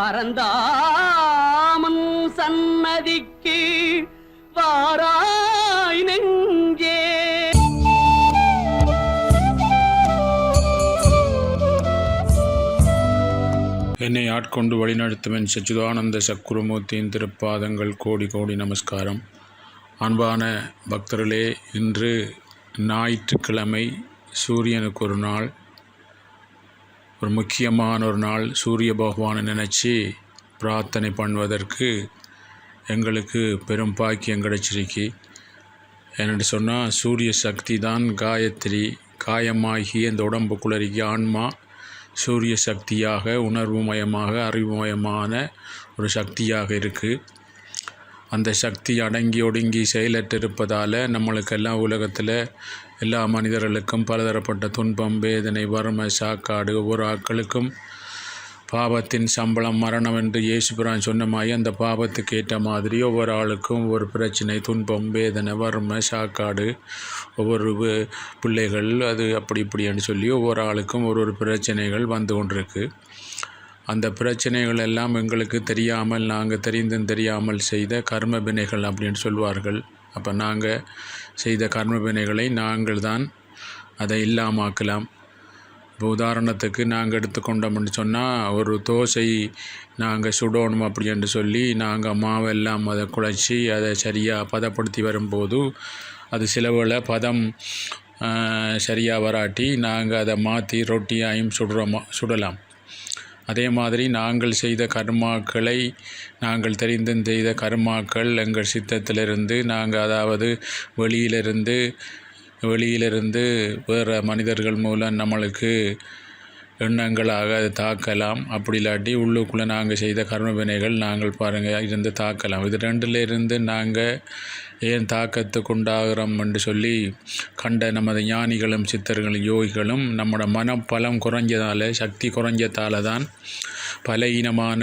பரந்தாமன் சன்னதிக்கு வாராய் நெஞ்சே. என்னை ஆட்கொண்டு வழிநடத்தும் என் சச்சிதானந்த சக்குருமூர்த்தியின் திருப்பாதங்கள் கோடி கோடி நமஸ்காரம். அன்பான பக்தர்களே இன்று ஞாயிற்றுக்கிழமை சூரியனுக்கு ஒரு நாள். ஒரு முக்கியமான ஒரு நாள் சூரிய பகவானை நினச்சி பிரார்த்தனை பண்ணுவதற்கு எங்களுக்கு பெரும் பாக்கியம் கிடைச்சிருக்கு. என்னென்னு சொன்னால் சூரிய சக்தி தான் காயத்ரி காயமாகி அந்த உடம்புக்குள்ளறிக்க ஆன்மா சூரிய சக்தியாக உணர்வு மயமாக அறிவுமயமான ஒரு சக்தியாக இருக்குது அந்த சக்தி அடங்கி ஒடுங்கி செயலற்றிருப்பதால் நம்மளுக்கெல்லாம் உலகத்தில் எல்லா மனிதர்களுக்கும் பலதரப்பட்ட துன்பம் வேதனை வறுமை சாக்காடு ஒவ்வொரு ஆட்களுக்கும் பாவத்தின் சம்பளம் மரணம் என்று இயேசுபிரான் சொன்ன மாதிரி அந்த பாவத்துக்கு ஏற்ற மாதிரி ஒவ்வொரு ஆளுக்கும் ஒவ்வொரு பிரச்சனை துன்பம் வேதனை வறுமை சாக்காடு ஒவ்வொரு பிள்ளைகள் அது அப்படி இப்படின்னு சொல்லி ஒவ்வொரு ஆளுக்கும் ஒரு ஒரு பிரச்சனைகள் வந்து கொண்டிருக்கு. அந்த பிரச்சனைகள் எல்லாம் எங்களுக்கு தெரியாமல் நாங்கள் தெரிந்தும் தெரியாமல் செய்த கர்ம வினைகள் அப்படின்னு சொல்வார்கள். அப்போ நாங்கள் செய்த கர்மவினைகளை நாங்கள் தான் அதை இல்லாமாக்கலாம் இப்போ உதாரணத்துக்கு நாங்கள் எடுத்துக்கொண்டோம்னு சொன்னால் ஒரு தோசை நாங்கள் சுடணும் அப்படின்னு சொல்லி நாங்கள் மாவெல்லாம் அதை குழச்சி அதை சரியாக பதப்படுத்தி வரும்போது அது சிலவில் பதம் சரியாக வராட்டி நாங்கள் அதை மாற்றி ரொட்டியாயும் சுடுறோமா சுடலாம். அதே மாதிரி நாங்கள் செய்த கர்மாக்களை நாங்கள் தெரிந்தும் செய்த கர்மாக்கள் எங்கள் சித்தத்திலிருந்து நாங்கள் அதாவது வெளியிலிருந்து வெளியிலிருந்து வேறு மனிதர்கள் மூலம் நம்மளுக்கு எண்ணங்களாக அது தாக்கலாம். அப்படி இல்லாட்டி உள்ளுக்குள்ளே நாங்கள் செய்த கர்ம வினைகள் நாங்கள் பாருங்கள் இருந்து தாக்கலாம். இது ரெண்டுலேருந்து நாங்கள் ஏன் தாக்கத்துக்கு உண்டாகிறோம் என்று சொல்லி கண்ட நமது ஞானிகளும் சித்தர்களும் யோகிகளும் நம்மளோட மனப்பலம் குறைஞ்சதால் சக்தி குறைஞ்சதால தான் பல இனமான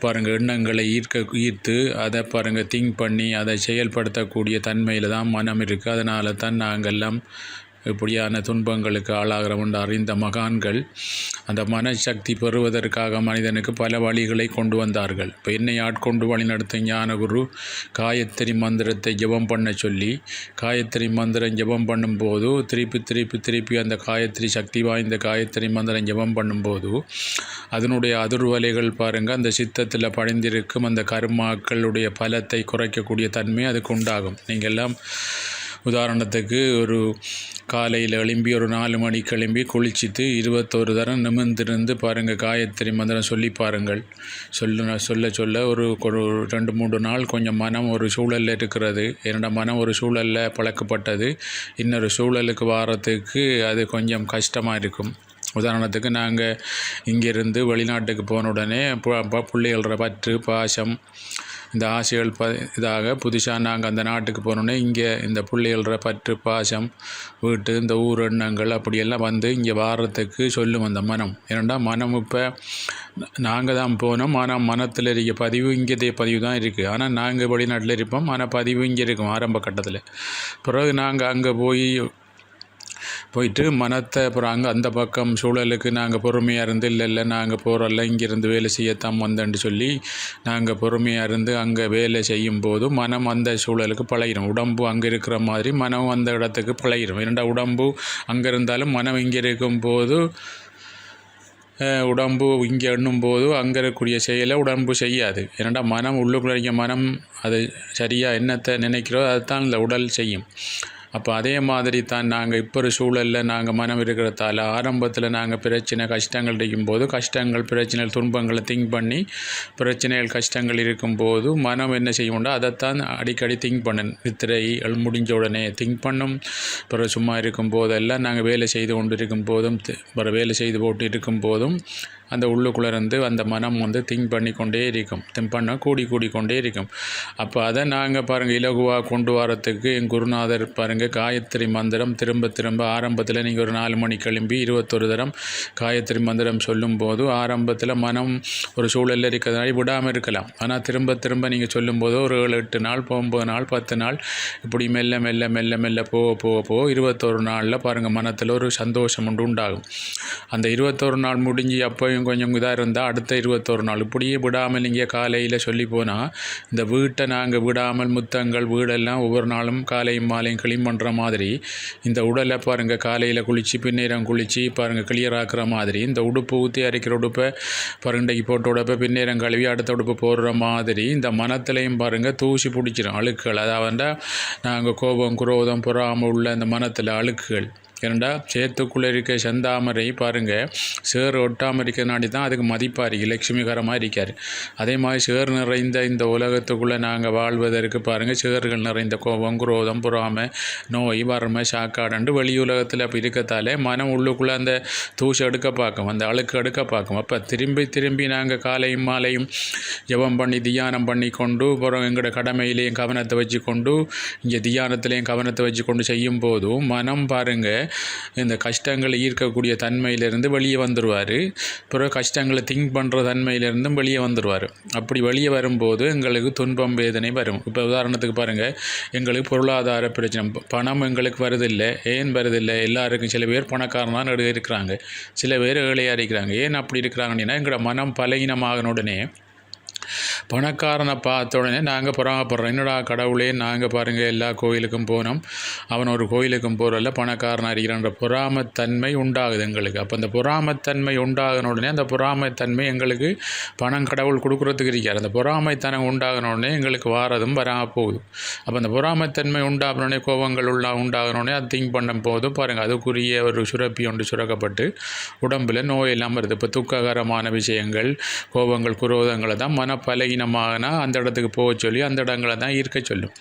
பாருங்கள் எண்ணங்களை ஈர்க்க ஈர்த்து அதை பாருங்கள் திங்க் பண்ணி அதை செயல்படுத்தக்கூடிய தன்மையில் தான் மனம் இருக்குது அதனால தான் நாங்கள்லாம் இப்படியான துன்பங்களுக்கு ஆளாகிறோம் என்று அறிந்த மகான்கள் அந்த மனசக்தி பெறுவதற்காக மனிதனுக்கு பல வழிகளை கொண்டு வந்தார்கள். இப்போ என்னை ஆட்கொண்டு வழி ஞானகுரு காயத்ரி மந்திரத்தை ஜெபம் பண்ண சொல்லி காயத்ரி மந்திரம் ஜெபம் பண்ணும்போது திருப்பி திருப்பி திருப்பி அந்த காயத்ரி சக்தி வாய்ந்த காயத்ரி மந்திரம் ஜெபம் பண்ணும்போது அதனுடைய அதிர்வலைகள் பாருங்கள் அந்த சித்தத்தில் படிந்திருக்கும் அந்த கர்மாக்களுடைய பலத்தை குறைக்கக்கூடிய தன்மை அதுக்கு உண்டாகும். நீங்கள் எல்லாம் உதாரணத்துக்கு ஒரு காலையில் எழும்பி ஒரு நாலு மணிக்கு எழும்பி குளிச்சுட்டு இருபத்தோரு தரம் நிமிர்ந்திருந்து பாருங்கள் காயத்ரி மந்திரம் சொல்லி பாருங்கள். சொல்ல சொல்ல சொல்ல ஒரு ஒரு ரெண்டு மூன்று நாள் கொஞ்சம் மனம் ஒரு சூழலில் இருக்கிறது. என்னோட மனம் ஒரு சூழலில் பழக்கப்பட்டது. இன்னொரு சூழலுக்கு வாரத்துக்கு அது கொஞ்சம் கஷ்டமாக இருக்கும். உதாரணத்துக்கு நாங்கள் இங்கேருந்து வெளிநாட்டுக்கு போன உடனே பு- பிள்ளைகளோட பற்று பாசம் இந்த ஆசைகள் ப இதாக புதுசாக நாங்கள் அந்த நாட்டுக்கு போனோன்னே இங்கே இந்த பிள்ளைகளோட பற்று பாசம் வீட்டு இந்த ஊர் எண்ணங்கள் அப்படியெல்லாம் வந்து இங்கே வாரத்துக்கு சொல்லும் அந்த மனம். ஏன்னா மனம் இப்போ நாங்கள் தான் போனோம். ஆனால் மனத்தில் இருக்க பதிவு இங்கே பதிவு தான் இருக்குது ஆனால் நாங்கள் வெளிநாட்டில் இருப்போம். ஆனால் பதிவு இங்கே இருக்கும் ஆரம்ப கட்டத்தில். பிறகு நாங்கள் அங்கே போய் போயிட்டு மனத்தை அப்புறம் அங்கே அந்த பக்கம் சூழலுக்கு நாங்கள் பொறுமையாக இருந்து இல்லை இல்லை நாங்கள் போகிறோம்ல இங்கேருந்து வேலை செய்யத்தான் வந்தேன்னு சொல்லி நாங்கள் பொறுமையாக இருந்து அங்கே வேலை செய்யும் போது மனம் அந்த சூழலுக்கு பழகிடும் உடம்பு அங்கே இருக்கிற மாதிரி மனம் அந்த இடத்துக்கு பழகிடும் இரண்டா உடம்பு அங்கே இருந்தாலும் மனம் இங்கே இருக்கும்போது அஹ், உடம்பு இங்கே எண்ணும்போது அங்கே இருக்கக்கூடிய செயலை உடம்பு செய்யாது. ஏன்னா மனம் உள்ளுக்குள்ள மனம் அது சரியாக என்னத்தை நினைக்கிறோ அதுதான் இந்த உடல் செய்யும். அப்போ அதே மாதிரி தான் நாங்கள் இப்போ ஒரு சூழலில் நாங்கள் மனம் இருக்கிறதால ஆரம்பத்தில் நாங்கள் பிரச்சனை கஷ்டங்கள் இருக்கும்போது கஷ்டங்கள் பிரச்சனைகள் துன்பங்களை திங்க் பண்ணி பிரச்சனைகள் கஷ்டங்கள் இருக்கும்போது மனம் என்ன செய்யும்னா அதைத்தான் அடிக்கடி திங்க் பண்ணணும் நித்திரை முடிஞ்ச உடனே திங்க் பண்ணும். பிறகு சும்மா இருக்கும் போதெல்லாம் நாங்கள் வேலை செய்து கொண்டு இருக்கும் போதும் அப்புறம் வேலை செய்து போட்டு இருக்கும் போதும் அந்த உள்ளுக்குள்ளே இருந்து அந்த மனம் வந்து திங்க் பண்ணி கொண்டே இருக்கும். திங்க் பண்ண கூடி கூடி கொண்டே இருக்கும். அப்போ அதை நாங்கள் பாருங்கள் இலகுவாக கொண்டு வரத்துக்கு என் குருநாதர் பாருங்கள் காயத்ரி மந்திரம் திரும்ப திரும்ப ஆரம்பத்தில் நீங்கள் ஒரு நாலு மணி கிளம்பி இருபத்தொரு தரம் காயத்ரி மந்திரம் சொல்லும்போது ஆரம்பத்தில் மனம் ஒரு சூழலில் இருக்கிறதுனால விடாமல் இருக்கலாம். ஆனால் திரும்ப திரும்ப நீங்கள் சொல்லும்போது ஒரு ஏழு எட்டு நாள் ஒம்பது நாள் பத்து நாள் இப்படி மெல்ல மெல்ல மெல்ல மெல்ல போக போக போக இருபத்தொரு நாளில் பாருங்கள் மனத்தில் ஒரு சந்தோஷம் உண்டு உண்டாகும். அந்த இருபத்தொரு நாள் முடிஞ்சு அப்போ கொஞ்சம் கொஞ்சம் இதாக இருந்தால் அடுத்த இருபத்தோரு நாள். இப்படியே விடாமல் இங்கே காலையில் சொல்லி போனால் இந்த வீட்டை நாங்கள் விடாமல் முத்தங்கள் வீடெல்லாம் ஒவ்வொரு நாளும் காலையும் மாலையும் க்ளீன் பண்ணுற மாதிரி இந்த உடலை பாருங்கள் காலையில் குளித்து பின்னேரம் குளித்து பாருங்கள் கிளியர் ஆக்குற மாதிரி இந்த உடுப்பு ஊற்றி அரைக்கிற உடுப்பை பருண்டைக்கு போட்டு உடப்பை பின்னேரம் கழுவி அடுத்த உடுப்பு போடுற மாதிரி இந்த மனத்துலையும் பாருங்கள் தூசி பிடிச்சிரும் அழுக்குகள். அதாவது நாங்கள் கோபம் குரோதம் பொறாமல் உள்ள இந்த மனத்தில் அழுக்குகள். ஏனண்டா சேத்துக்குள்ளே இருக்க செந்தாமரை பாருங்கள் சேர் ஒட்டாமல் இருக்கிறனாடி தான் அதுக்கு மதிப்பாக இருக்குது லட்சுமிகரமாக இருக்கார். அதே மாதிரி சேர் நிறைந்த இந்த உலகத்துக்குள்ளே நாங்கள் வாழ்வதற்கு பாருங்கள் சேர்கள் நிறைந்த கோபம் குரோதம் பொறாமை நோய் வறுமை சாக்காடண்டு வெளி உலகத்தில் அப்போ இருக்கத்தாலே மனம் உள்ளுக்குள்ளே அந்த தூசி எடுக்க பார்க்கும் அந்த அழுக்கு எடுக்க பார்க்கும். அப்போ திரும்பி திரும்பி நாங்கள் காலையும் மாலையும் ஜெபம் பண்ணி தியானம் பண்ணி கொண்டு அப்புறம் எங்களோட கடமையிலையும் கவனத்தை வச்சு கொண்டு இங்கே தியானத்திலையும் கவனத்தை வச்சு கொண்டு செய்யும் போதும் மனம் பாருங்கள் இந்த கஷ்டங்களை ஈர்க்கக்கூடிய தன்மையிலேருந்து வெளியே வந்துடுவார் பிறகு கஷ்டங்களை திங்க் பண்ணுற தன்மையிலிருந்தும் வெளியே வந்துடுவார் அப்படி வெளியே வரும்போது எங்களுக்கு துன்பம் வேதனை வரும். இப்போ உதாரணத்துக்கு பாருங்கள் எங்களுக்கு பொருளாதார பிரச்சனை. பணம் எங்களுக்கு வருதில்லை. ஏன் வருதில்லை? எல்லாருக்கும் சில பேர் பணக்காரனாக நடு இருக்கிறாங்க. சில பேர் ஏழையாக இருக்கிறாங்க. ஏன் அப்படி இருக்கிறாங்கன்னா எங்களோட மனம் பலகீனமாகன உடனே பணக்காரனை பார்த்த உடனே நாங்கள் பொறாமப்படுறோம் என்னடா கடவுளே? நாங்கள் பாருங்கள் எல்லா கோயிலுக்கும் போனோம். அவன் ஒரு கோயிலுக்கும் போகிறல்ல பணக்காரனாக இருக்கிறான்ற பொறாமத்தன்மை உண்டாகுது எங்களுக்கு. அப்போ அந்த பொறாமத்தன்மை உண்டாகின உடனே அந்த பொறாமைத்தன்மை எங்களுக்கு பணம் கடவுள் கொடுக்குறதுக்கு இருக்கார் அந்த பொறாமைத்தனம் உண்டாகின உடனே எங்களுக்கு வாரதும் வராமல் போகுது. அப்போ அந்த பொறாமைத்தன்மை உண்டாகின உடனே கோபங்கள் உள்ள உண்டாகின உடனே அது திங்க் பண்ணும் போதும். பாருங்கள் அதுக்குரிய ஒரு சுரப்பி ஒன்று சுரக்கப்பட்டு உடம்பில் நோய் இல்லாமல் இருக்குது இப்போ துக்ககரமான விஷயங்கள் கோபங்கள் குரோதங்களை தான் மனப்பலகீனமாகனா அந்த இடத்துக்கு போக சொல்லி அந்த இடங்களை தான் ஈர்க்க சொல்லும்.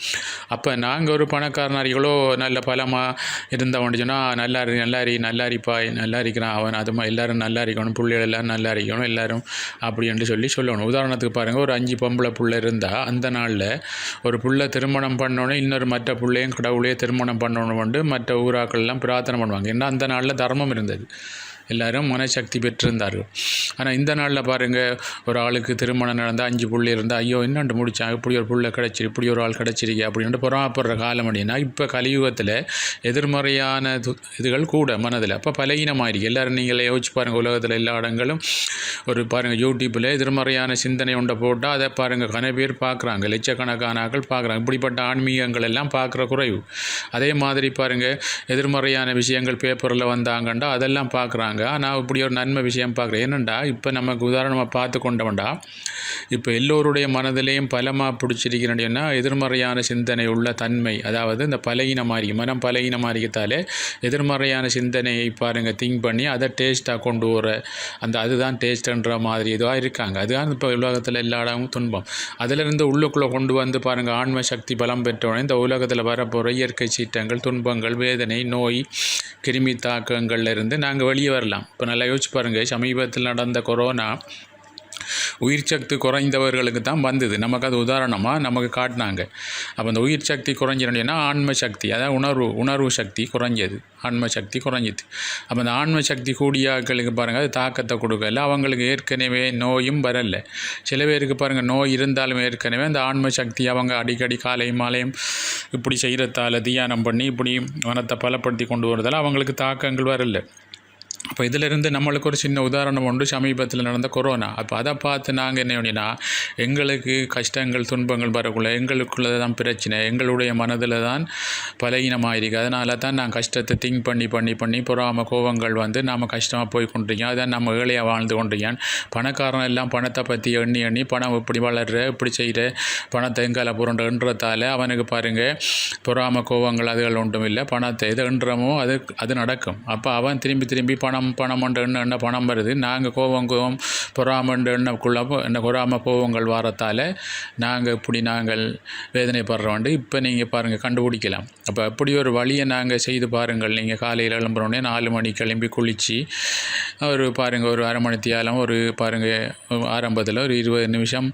அப்போ நாங்கள் ஒரு பணக்காரனார் இவ்வளோ நல்ல பலமாக இருந்தவன் சொன்னால் நல்லா இரு நல்லா இரு நல்லா இருப்பாய் நல்லா இருக்கிறான் அவன். அது மாதிரி நல்லா இருக்கணும் பிள்ளைகள் எல்லாம் நல்லா இருக்கணும் எல்லோரும் அப்படின்ட்டு சொல்லி சொல்லணும். உதாரணத்துக்கு பாருங்கள் ஒரு அஞ்சு பொம்பளை புள்ள இருந்தால் அந்த நாளில் ஒரு புள்ள திருமணம் பண்ணோன்னே இன்னொரு மற்ற பிள்ளையும் கடவுளையே திருமணம் பண்ணணும் பண்ணணும்னு மற்ற ஊராக்கள்லாம் பிரார்த்தனை பண்ணுவாங்க. ஏன்னா அந்த நாளில் தர்மம் இருந்தது. எல்லாரும் மனசக்தி பெற்றிருந்தார்கள். ஆனால் இந்த நாளில் பாருங்கள் ஒரு ஆளுக்கு திருமணம் நடந்தால் அஞ்சு புள்ளி இருந்தால் ஐயோ என்னண்டு முடித்தான் இப்படி ஒரு புள்ள கிடச்சிரு இப்படி ஒரு ஆள் கிடச்சிருக்கே அப்படின்ட்டு பொறாமப்படுற காலம் அப்படின்னா இப்போ கலியுகத்தில் எதிர்மறையான இதுகள் கூட மனதில். அப்போ பலகீனமாயிருக்கு. எல்லோரும் நீங்களே யோசிச்சு பாருங்கள் உலகத்தில் எல்லா இடங்களும் ஒரு பாருங்கள் யூடியூப்பில் எதிர்மறையான சிந்தனை ஒன்றை போட்டால் அதை பாருங்கள் கன பேர் பார்க்குறாங்க லட்சக்கணக்கான ஆக்கள் பார்க்குறாங்க இப்படிப்பட்ட ஆன்மீகங்கள் எல்லாம் பார்க்குற குறைவு. அதே மாதிரி பாருங்கள் எதிர்மறையான விஷயங்கள் பேப்பரில் வந்தாங்கண்டா அதெல்லாம் பார்க்குறாங்க ஆனால் இப்படி ஒரு நன்மை விஷயம் பார்க்குறேன். ஏனண்டா இப்போ நமக்கு உதாரணமாக பார்த்து கொண்டவன்டா இப்போ எல்லோருடைய மனதிலையும் பலமாக பிடிச்சிருக்கிறேன்னா எதிர்மறையான சிந்தனை உள்ள தன்மை அதாவது இந்த பலகீனமாக இருக்கு மனம் பலகீனமாக இருக்கத்தாலே எதிர்மறையான சிந்தனையை பாருங்கள் திங்க் பண்ணி அதை டேஸ்ட்டாக கொண்டு வர அந்த அதுதான் டேஸ்ட்டுன்ற மாதிரி இதுவாக இருக்காங்க. அதுதான் இப்போ உலகத்தில் எல்லா இடமும் துன்பம். அதிலிருந்து உள்ளுக்குள்ளே கொண்டு வந்து பாருங்கள் ஆன்ம சக்தி பலம் பெற்றவனே இந்த உலகத்தில் வரப்போகிற இயற்கை சீற்றங்கள் துன்பங்கள் வேதனை நோய் கிருமி தாக்கங்கள்லேருந்து நாங்கள் வெளியே வர வரலாம் இப்போ நல்லா யோசிச்சு பாருங்கள் சமீபத்தில் நடந்த கொரோனா உயிர் சக்தி குறைந்தவர்களுக்கு தான் வந்தது. நமக்கு அது உதாரணமாக நமக்கு காட்டினாங்க. அப்போ அந்த உயிர் சக்தி குறைஞ்சிருந்தேன்னா ஆன்ம சக்தி. அதாவது உணர்வு உணர்வு சக்தி குறைஞ்சது. ஆன்ம சக்தி குறைஞ்சிது. அப்போ அந்த ஆன்ம சக்தி கூடியாக்களுக்கு பாருங்கள் அது தாக்கத்தை கொடுக்கல. அவங்களுக்கு ஏற்கனவே நோயும் வரல. சில பேருக்கு பாருங்கள் நோய் இருந்தாலும் ஏற்கனவே அந்த ஆன்ம சக்தி அவங்க அடிக்கடி காலையும் மாலையும் இப்படி செய்கிறதால தியானம் பண்ணி இப்படி மனத்தை பலப்படுத்தி கொண்டு வரதால் அவங்களுக்கு தாக்கங்கள் வரல. அப்போ இதிலிருந்து நம்மளுக்கு ஒரு சின்ன உதாரணம் உண்டு. சமீபத்தில் நடந்த கொரோனா. அப்போ அதை பார்த்து நாங்கள் என்ன பண்ணினா எங்களுக்கு கஷ்டங்கள் துன்பங்கள் வரக்குள்ள எங்களுக்குள்ளே தான் பிரச்சனை. எங்களுடைய மனதில் தான் பலகீனமாக இருக்குது அதனால தான் நான் கஷ்டத்தை திங்க் பண்ணி பண்ணி பண்ணி பொறாம கோபங்கள் வந்து நாம் கஷ்டமாக போய் கொண்டிருக்கோம். அதான் நம்ம ஏழையாக வாழ்ந்து கொண்டிருக்கோம். பணக்காரன் எல்லாம் பணத்தை பற்றி எண்ணி எண்ணி பணம் இப்படி வளர்ற இப்படி செய்கிற பணத்தை எங்கால புரண்டுன்றதால அவனுக்கு பாருங்கள் பொறாம கோவங்கள் அதுகள் ஒன்றும் இல்லை. பணத்தை எது என்றமோ அது அது நடக்கும். அப்போ அவன் திரும்பி திரும்பி பணம் பணம் பண்ண என்ன பணம் வருது? நாங்கள் கோவம் கோவம் பொறாமண்டு எண்ணக்குள்ள என்ன பொறாமல் கோவங்கள் வாரத்தால் நாங்கள் இப்படி நாங்கள் வேதனைப்படுறோண்டு இப்போ நீங்கள் பாருங்கள் கண்டுபிடிக்கலாம். அப்போ அப்படி ஒரு வழியை நாங்கள் செய்து பாருங்கள். நீங்கள் காலையில் எழும்புறோடனே நாலு மணி கிளம்பி குளித்து ஒரு பாருங்கள் ஒரு அரை மணி தியாலம் ஒரு பாருங்கள் ஆரம்பத்தில் ஒரு இருபது நிமிஷம்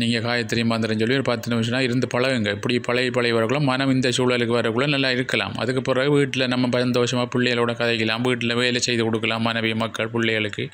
நீங்கள் காயத்ரி மந்திரம் சொல்லி ஒரு பத்து நிமிஷம்னா இருந்து பழகுங்க. இப்படி பழைய பழைய வரக்குள்ள மனம் இந்த சூழலுக்கு வரக்குள்ள நல்லா இருக்கலாம். அதுக்கு பிறகு வீட்டில் நம்ம சந்தோஷமாக பிள்ளைகளோட கதைக்கலாம். வீட்டில் வேலை செய்து கொடுக்கலாம். மனைவி மக்கள் பிள்ளைகளுக்கு.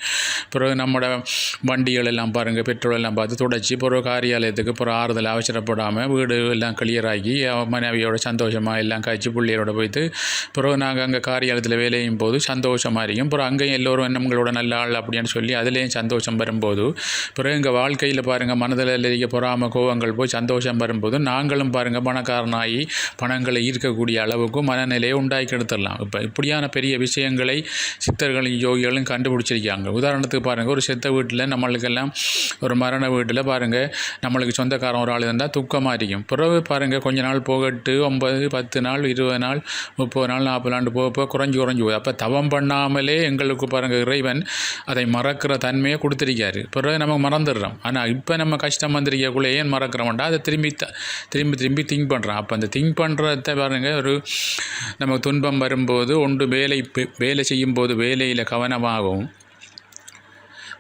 பிறகு நம்மளோட வண்டிகள் எல்லாம் பாருங்கள் பெட்ரோல் எல்லாம் பார்த்து தொடச்சி பிறகு காரியாலயத்துக்கு பிறகு ஆறுதல் அவசரப்படாமல் வீடு எல்லாம் கிளியராகி ஆகி மனைவியோட சந்தோஷமாக எல்லாம் கழிச்சு பிள்ளைகளோட போயிட்டு பிறகு நாங்கள் அங்கே காரியாலயத்தில் வேலையும் போது சந்தோஷமாக இருக்கும் பிறகு அங்கேயும் எல்லோரும் நம்மளோட நல்ல ஆள் அப்படின்னு சொல்லி அதுலேயும் சந்தோஷம் வரும்போது பிறகு எங்கள் வாழ்க்கையில் பாருங்கள் மனதில் இருக்க பொறாம கோவங்கள் போய் சந்தோஷம் வரும்போது நாங்களும் பாருங்கள் பணக்காரனாகி பணங்களை ஈர்க்கக்கூடிய அளவுக்கு மனநிலையை உண்டாக்கி எடுத்துடலாம். இப்போ இப்படியான பெரிய விஷயங்களை சித்தர்கள் சித்தர்களும் யோகிகளும் கண்டுபிடிச்சிருக்காங்க. உதாரணத்துக்கு பாருங்கள் ஒரு செத்த வீட்டில் நம்மளுக்கெல்லாம் ஒரு மரண வீட்டில் பாருங்கள் நம்மளுக்கு சொந்தக்காரன் ஒரு ஆள் இருந்தால் துக்கமாக இருக்கும். பிறகு பாருங்கள் கொஞ்ச நாள் போகட்டு ஒன்பது பத்து நாள் இருபது நாள் முப்பது நாள் நாற்பது நாள் போக போக குறைஞ்சி குறைஞ்சி போகுது. அப்போ தவம் பண்ணாமலே எங்களுக்கு பாருங்கள் இறைவன் அதை மறக்கிற தன்மையை கொடுத்துருக்காரு. பிறகு நம்ம மறந்துடுறோம். ஆனால் இப்போ நம்ம கஷ்டம் வந்திருக்கக்குள்ளே ஏன் மறக்கிறோம்டா? அதை திரும்பி த திரும்பி திரும்பி திங்க் பண்ணுறோம் அப்போ அந்த திங்க் பண்ணுறத பாருங்கள் ஒரு நமக்கு துன்பம் வரும்போது ஒன்று வேலை வேலை செய்யும்போது வேலையில் கவனமாகவும்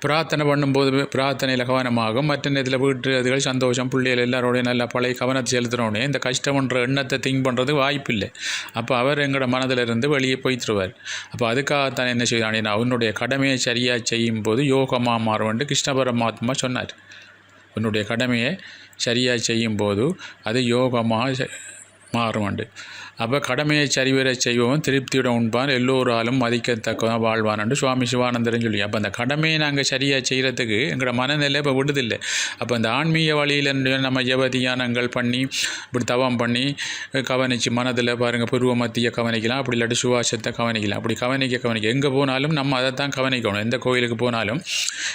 பிரார்த்தனை பண்ணும்போது பிரார்த்தனையில் கவனமாகும் மற்ற நேரத்தில் வீட்டு அதுகள் சந்தோஷம் பிள்ளைகள் எல்லாரோடையும் நல்லா பழைய கவனத்தை செலுத்துகிறோடனே இந்த கஷ்டம்ன்ற எண்ணத்தை திங்க் பண்ணுறது வாய்ப்பில்லை அப்போ அவர் எங்களோட மனதில் இருந்து வெளியே போய்த்துருவார் அப்போ அதுக்காகத்தான் என்ன செய்தான் அவனுடைய கடமையை சரியாக செய்யும் போது யோகமாக மாறுவன்ட்டு கிருஷ்ண பரமாத்மா சொன்னார் உன்னுடைய கடமையை சரியாக செய்யும்போது அது யோகமாக மாறுவண்டு அப்போ கடமையை சரிவர செய்வோம் திருப்தியுடன் உண்பான் எல்லோராலும் மதிக்கத்தக்கவன் வாழ்வான் என்று சுவாமி சிவானந்தரன் சொல்லி. அப்போ அந்த கடமையை நாங்கள் சரியாக செய்கிறதுக்கு எங்களோட மனநிலை இப்போ விடுதில்லை. அப்போ அந்த ஆன்மீக வழியில் நம்ம ஜப தியானங்கள் பண்ணி இப்படி தவம் பண்ணி கவனித்து மனதில் பாருங்கள் பூர்வ மத்திய கவனிக்கலாம் அப்படி இல்லாட்டி சுவாசத்தை கவனிக்கலாம் அப்படி கவனிக்க கவனிக்க எங்கே போனாலும் நம்ம அதை தான் கவனிக்கணும். எந்த கோயிலுக்கு போனாலும்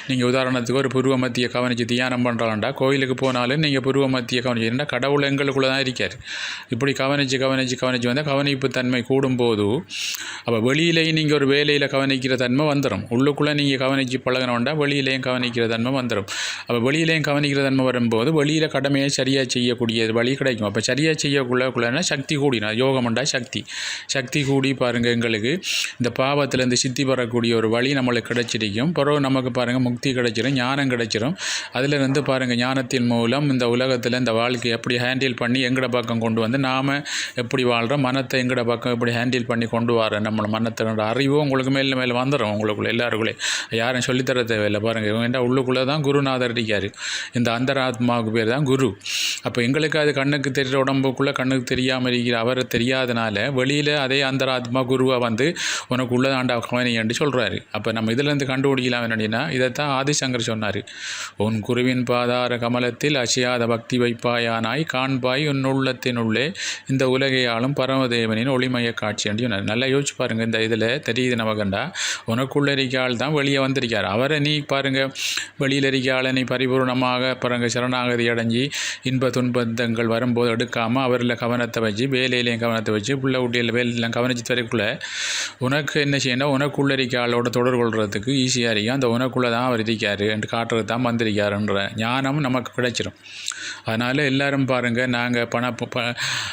நீங்கள் உதாரணத்துக்கு ஒரு பூர்வ மத்திய கவனித்து தியானம் பண்ணுறாண்டா கோயிலுக்கு போனாலும் நீங்கள் பூர்வ மத்திய கவனிச்சு கடவுள் எங்களுக்குள்ளே தான் இருக்கார். இப்படி கவனித்து கவனித்து கவனித்து வந்தால் கவனிப்பு தன்மை கூடும்போது அப்போ வெளியிலேயும் நீங்கள் ஒரு வேலையில் கவனிக்கிற தன்மை வந்துடும் உள்ளுக்குள்ளே நீங்கள் கவனித்து பழகினோண்டா வெளியிலேயும் கவனிக்கிற தன்மை வந்துடும் அப்போ வெளியிலேயும் கவனிக்கிற தன்மை வரும்போது வெளியில் கடமையை சரியாக செய்யக்கூடிய வழி கிடைக்கும். அப்போ சரியாக செய்யக்குள்ளக்குள்ளனா சக்தி கூடினா யோகம்ண்டா சக்தி. சக்தி கூடி பாருங்கள் எங்களுக்கு. இந்த பாவத்திலேருந்து சித்தி பெறக்கூடிய ஒரு வழி நம்மளுக்கு கிடைச்சிருக்கும். பிறகு நமக்கு பாருங்கள் முக்தி கிடைச்சிடும் ஞானம் கிடைச்சிடும் அதிலிருந்து பாருங்கள் ஞானத்தின் மூலம் இந்த உலகத்தில் இந்த வாழ்க்கையை எப்படி ஹேண்டில் பண்ணி எங்கட பக்கம் கொண்டு வந்து நாம் எப்படி வாழ்கிறோம் மனத்தை எங்கட பக்கம் எப்படி ஹேண்டில் பண்ணி கொண்டு வர நம்ம மனத்தினோட அறிவும் உங்களுக்கு மேலே மேலே வந்துடும் உங்களுக்குள்ள எல்லாருக்குள்ளே. யாரும் சொல்லித்தர தேவையில்லை. பாருங்கள் இவங்க உள்ளுக்குள்ளே தான் குருநாதர் இருக்கார். இந்த அந்தராத்மாவுக்கு பேர் தான் குரு. அப்போ எங்களுக்கு அது கண்ணுக்கு தெரிகிற உடம்புக்குள்ளே கண்ணுக்கு தெரியாமல் இருக்கிற அவரை தெரியாதனால வெளியில் அதே அந்தராத்மா குருவாக வந்து உனக்கு உள்ளதாண்டா கவனின்னு சொல்கிறாரு அப்போ நம்ம இதிலேருந்து கண்டுபிடிக்கலாம் என்னன்னா இதைத்தான் ஆதிசங்கர் சொன்னார். உன் குருவின் பாதார கமலத்தில் அசையாத பக்தி வைப்பாயானாய் காண்பாய் உன் உள்ளத்தினுள்ளே இந்த உலகையாலும் ஆளும் பரமதேவனின் ஒளிமய காட்சி என்று நல்லா யோசிச்சு பாருங்கள் இந்த இதில் தெரியுது நமக்குண்டா? உனக்குள்ள இருக்க தான் வெளியே வந்திருக்கார். அவரை நீ பாருங்கள் வெளியில் இருக்க நீ பரிபூர்ணமாக பாருங்க சரணாகதி அடைஞ்சி இன்ப துன்பங்கள் வரும்போது எடுக்காமல் அவரில் கவனத்தை வச்சு வேலையிலையும் கவனத்தை வச்சு பிள்ளை ஊட்டியில் வேலையெல்லாம் கவனிச்சு வரைக்குள்ள உனக்கு என்ன செய்யணும் உனக்குள்ள இருக்க தொடர்பு கொள்றதுக்கு ஈஸியாக இருக்கும். அந்த உனக்குள்ளே தான் அவர் இருக்கார் என்று காட்டுறது தான் வந்திருக்காருன்ற ஞானம் நமக்கு கிடைச்சிரும். அதனால் எல்லாரும் பாருங்கள் நாங்கள் பண ப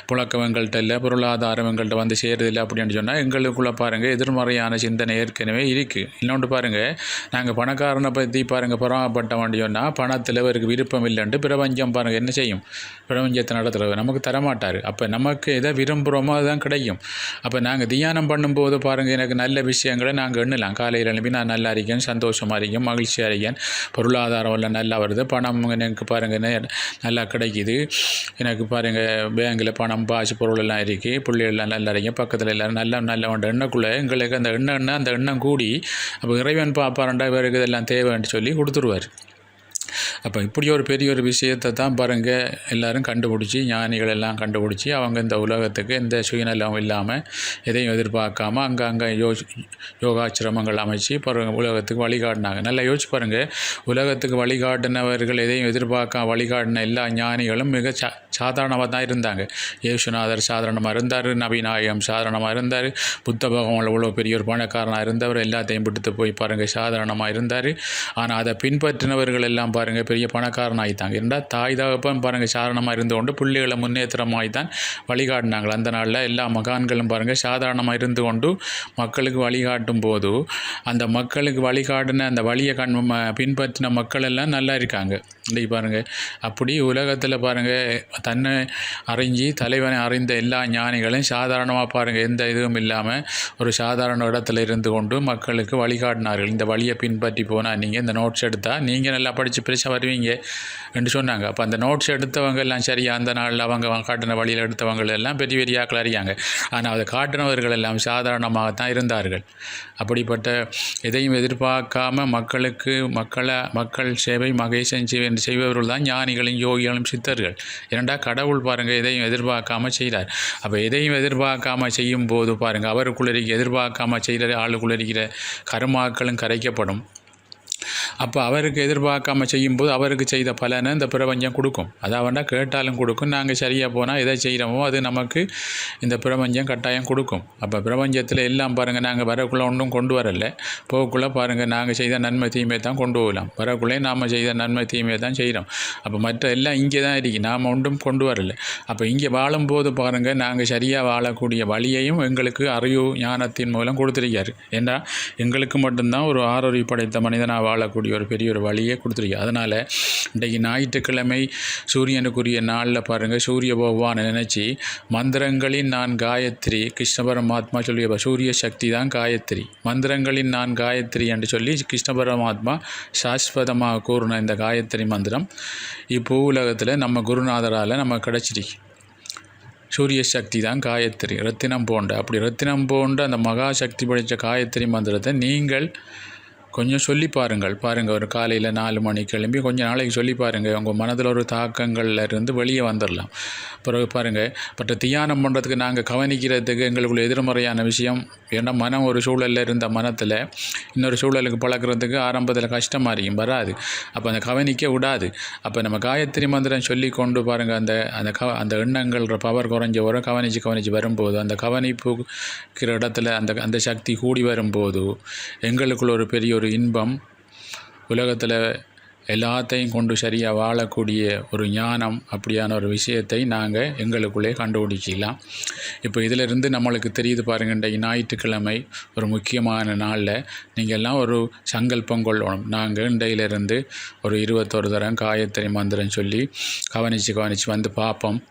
புழக்கவங்கள்ட்ட இல்லை பொருளாதாரம் எங்கள்கிட்ட வந்து சேருதில்லை அப்படின்னு சொன்னால் எங்களுக்குள்ளே பாருங்கள் எதிர்மறையான சிந்தனை ஏற்கனவே இருக்குது இன்னொன்று பாருங்கள் நாங்கள் பணக்காரனை பற்றி பாருங்கள் பொறாமப்பட்ட வேண்டி சொன்னால் பணத்தில் இவருக்கு விருப்பம் இல்லைன்ட்டு பிரபஞ்சம் பாருங்கள் என்ன செய்யும்? பிரபஞ்சத்தை நடத்துகிறது நமக்கு தரமாட்டார். அப்போ நமக்கு எதை விரும்புகிறோமோ அதுதான் கிடைக்கும். அப்போ நாங்கள் தியானம் பண்ணும்போது பாருங்கள் எனக்கு நல்ல விஷயங்களை நாங்கள் எண்ணலாம். காலையில் எழுப்பி நான் நல்லா இருக்கேன் சந்தோஷமாக இருக்கேன் மகிழ்ச்சியாக இருக்கேன். பொருளாதாரம் எல்லாம் நல்லா வருது பணம் எனக்கு பாருங்கள் நல்லா கிடைக்குது. எனக்கு பாருங்கள் பேங்கில் பணம் பாசு பொருள் எல்லாம் இருக்குது பிள்ளைகள்லாம் நல்லா இருக்கேன் பக்கத்தில் எல்லோரும் நல்லா நல்ல வேண்ட எண்ணக்குள்ளே எங்களுக்கு அந்த எண்ணெய் அந்த எண்ணம் கூடி அப்போ இறைவன் பார்ப்பாரண்டா இவருக்கு இதெல்லாம் தேவைன்னு சொல்லி கொடுத்துருவார். அப்போ இப்படி ஒரு பெரிய ஒரு விஷயத்தை தான் பாருங்கள் எல்லாரும் கண்டுபிடிச்சி ஞானிகள் எல்லாம் கண்டுபிடிச்சி அவங்க இந்த உலகத்துக்கு இந்த சுயநலம் இல்லாமல் எதையும் எதிர்பார்க்காம அங்கே அங்கே யோ யோகாசிரமங்கள் அமைச்சு பாருங்க உலகத்துக்கு வழிகாட்டினாங்க. நல்லா யோசிச்சு பாருங்கள் உலகத்துக்கு வழிகாட்டினவர்கள் எதையும் எதிர்பார்க்காம வழிகாட்டின எல்லா ஞானிகளும் மிக சா சாதாரணமாக தான் இருந்தாங்க. யேசுநாதர் சாதாரணமாக இருந்தார் நபிநாயகம் சாதாரணமாக இருந்தார் புத்த பகவான் இவ்வளோ பெரிய ஒரு பணக்காரனாக இருந்தவர் எல்லாத்தையும் விட்டுட்டு போய் பாருங்கள் சாதாரணமாக இருந்தார். ஆனால் அதை பின்பற்றினவர்கள் எல்லாம் பாருங்கள் பாருங்கள் பெரிய பணக்காரனாகித்தாங்க இருந்தால் தாய் தகப்பன் பாருங்கள் சாதாரணமாக இருந்து கொண்டு பிள்ளைகளை முன்னேற்றமாகி தான் வழிகாட்டினாங்க. அந்த நாளில் எல்லா மகான்களும் பாருங்கள் சாதாரணமாக இருந்து கொண்டு மக்களுக்கு வழிகாட்டும் போது அந்த மக்களுக்கு வழிகாட்டின அந்த வழியை கண் பின்பற்றின மக்கள் எல்லாம் நல்லா இருக்காங்க. இன்றைக்கு பாருங்கள் அப்படி உலகத்தில் பாருங்கள் தன்னை அறிஞ்சி தலைவனை அறிந்த எல்லா ஞானிகளும் சாதாரணமாக பாருங்கள் எந்த இதுவும் இல்லாமல் ஒரு சாதாரண இடத்துல இருந்து கொண்டு மக்களுக்கு வழிகாட்டினார்கள். இந்த வழியை பின்பற்றி போனால் நீங்கள் இந்த நோட்ஸ் எடுத்தால் நீங்கள் நல்லா படித்து ஃப்ரெஷ்ஷாக வருவீங்க என்று சொன்னாங்க. அப்போ அந்த நோட்ஸ் எடுத்தவங்க எல்லாம் சரியா அந்த நாளில் அவங்க காட்டின வழியில் எடுத்தவங்க எல்லாம் பெரிய பெரிய ஆக்கள் அறியாங்க. ஆனால் அதை காட்டினவர்கள் எல்லாம் சாதாரணமாகத்தான் இருந்தார்கள். அப்படிப்பட்ட எதையும் எதிர்பார்க்காம மக்களுக்கு மக்களை மக்கள் சேவை மகேசன் சேவை என்று செய்பவர்கள் தான் ஞானிகளும் யோகிகளும் சித்தர்கள். இரண்டா கடவுள் பாருங்கள் எதையும் எதிர்பார்க்காம செய்கிறார் அப்போ எதையும் எதிர்பார்க்காம செய்யும் போது பாருங்கள் அவருக்குள்ள இருக்க எதிர்பார்க்காம செய்கிற ஆளுக்குள்ள இருக்கிற கருமாக்களும் கரைக்கப்படும். அப்போ அவருக்கு எதிர்பார்க்காம செய்யும்போது அவருக்கு செய்த பலனை இந்த பிரபஞ்சம் கொடுக்கும். அதாவண்டா கேட்டாலும் கொடுக்கும். நாங்கள் சரியாக போனால் எதை செய்கிறோமோ அது நமக்கு இந்த பிரபஞ்சம் கட்டாயம் கொடுக்கும். அப்போ பிரபஞ்சத்தில் எல்லாம் பாருங்கள் நாங்கள் வரக்குள்ளே ஒன்றும் கொண்டு வரலை. போகக்குள்ளே பாருங்கள் நாங்கள் செய்த நன்மை தீமை தான் கொண்டு போகலாம். வரக்குள்ளே நாம் செய்த நன்மை தீமை தான் செய்கிறோம் அப்போ மற்ற எல்லாம் இங்கே தான் இருக்கு. நாம் ஒன்றும் கொண்டு வரலை. அப்போ இங்கே வாழும்போது பாருங்கள் நாங்கள் சரியாக வாழக்கூடிய வழியையும் எங்களுக்கு அறிவு ஞானத்தின் மூலம் கொடுத்துருக்காரு. ஏன்னா எங்களுக்கு மட்டும்தான் ஒரு ஆறறிவு படைத்த மனிதனாக வாழக்கூடிய ஒரு பெரிய ஒரு வழியை கொடுத்துருக்கு அதனால் இன்றைக்கு ஞாயிற்றுக்கிழமை சூரியனுக்குரிய நாளில் பாருங்கள் சூரிய பகவானை நினச்சி மந்திரங்களின் நான் காயத்ரி கிருஷ்ண பரமாத்மா சொல்லிய சூரிய சக்தி தான் காயத்ரி. மந்திரங்களின் நான் காயத்ரி என்று சொல்லி கிருஷ்ண பரமாத்மா சாஸ்வதமாக கூறின இந்த காயத்ரி மந்திரம் இப்போ உலகத்தில் நம்ம குருநாதரால் நம்ம கிடச்சிருக்கு. சூரிய சக்தி தான் காயத்ரி ரத்தினம் போன்ற. அப்படி ரத்தினம் போன்ற அந்த மகா சக்தி படைத்த காயத்ரி மந்திரத்தை நீங்கள் கொஞ்சம் சொல்லி பாருங்கள். பாருங்கள் ஒரு காலையில் நாலு மணி கிளம்பி கொஞ்சம் நாளைக்கு சொல்லி பாருங்கள் உங்கள் மனதில் ஒரு தாக்கங்கள்ல இருந்து வெளியே வந்துடலாம் பிறகு பாருங்கள் பட் தியானம் பண்ணுறதுக்கு நாங்கள் கவனிக்கிறதுக்கு எங்களுக்குள்ள எதிர்மறையான விஷயம் ஏன்னா மனம் ஒரு சூழலில் இருந்த மனத்தில் இன்னொரு சூழலுக்கு பழக்கிறதுக்கு ஆரம்பத்தில் கஷ்டமாக இருக்கும் வராது. அப்போ அந்த கவனிக்க விடாது. அப்போ நம்ம காயத்ரி மந்திரம் சொல்லி கொண்டு பாருங்கள் அந்த அந்த க அந்த எண்ணங்கள்ற பவர் குறைஞ்ச வரும் கவனித்து கவனித்து வரும்போது அந்த கவனிப்புக்கிற இடத்துல அந்த அந்த சக்தி கூடி வரும்போது எங்களுக்குள்ள ஒரு பெரிய ஒரு இன்பம். உலகத்தில் எல்லாத்தையும் கொண்டு சரியாக வாழக்கூடிய ஒரு ஞானம் அப்படியான ஒரு விஷயத்தை நாங்கள் எங்களுக்குள்ளே கண்டுபிடிச்சிக்கலாம் இப்போ இதிலிருந்து நம்மளுக்கு தெரியுது பாருங்க இன்றைக்கு ஞாயிற்றுக்கிழமை ஒரு முக்கியமான நாளில் நீங்கள் எல்லாம் ஒரு சங்கல்பம் கொள்ளணும். நாங்கள் இன்றையிலிருந்து ஒரு இருபத்தொரு தரம் காயத்ரி மந்திரம் சொல்லி கவனித்து கவனித்து வந்து பார்ப்போம்.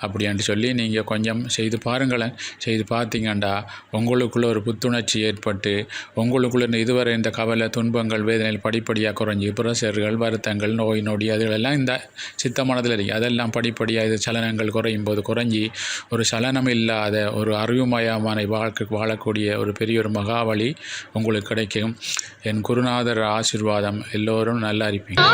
அப்படின்ட்டு சொல்லி நீங்கள் கொஞ்சம் செய்து பாருங்களேன். செய்து பார்த்தீங்கண்டா உங்களுக்குள்ளே ஒரு புத்துணர்ச்சி ஏற்பட்டு உங்களுக்குள்ளே இதுவரை இந்த கவலை துன்பங்கள் வேதனைகள் படிப்படியாக குறைஞ்சி புரசர்கள் வருத்தங்கள் நோய் நொடி அதுகளெல்லாம் இந்த சித்த மனதில் இருக்கு. அதெல்லாம் படிப்படியாக இது சலனங்கள் குறையும் போது குறைஞ்சி ஒரு சலனம் இல்லாத ஒரு அறிவுமயமான வாழ்க்கை வாழக்கூடிய ஒரு பெரிய ஒரு மகாவழி உங்களுக்கு கிடைக்கும். என் குருநாதர் ஆசீர்வாதம். எல்லோரும் நல்லா இருப்பீங்க.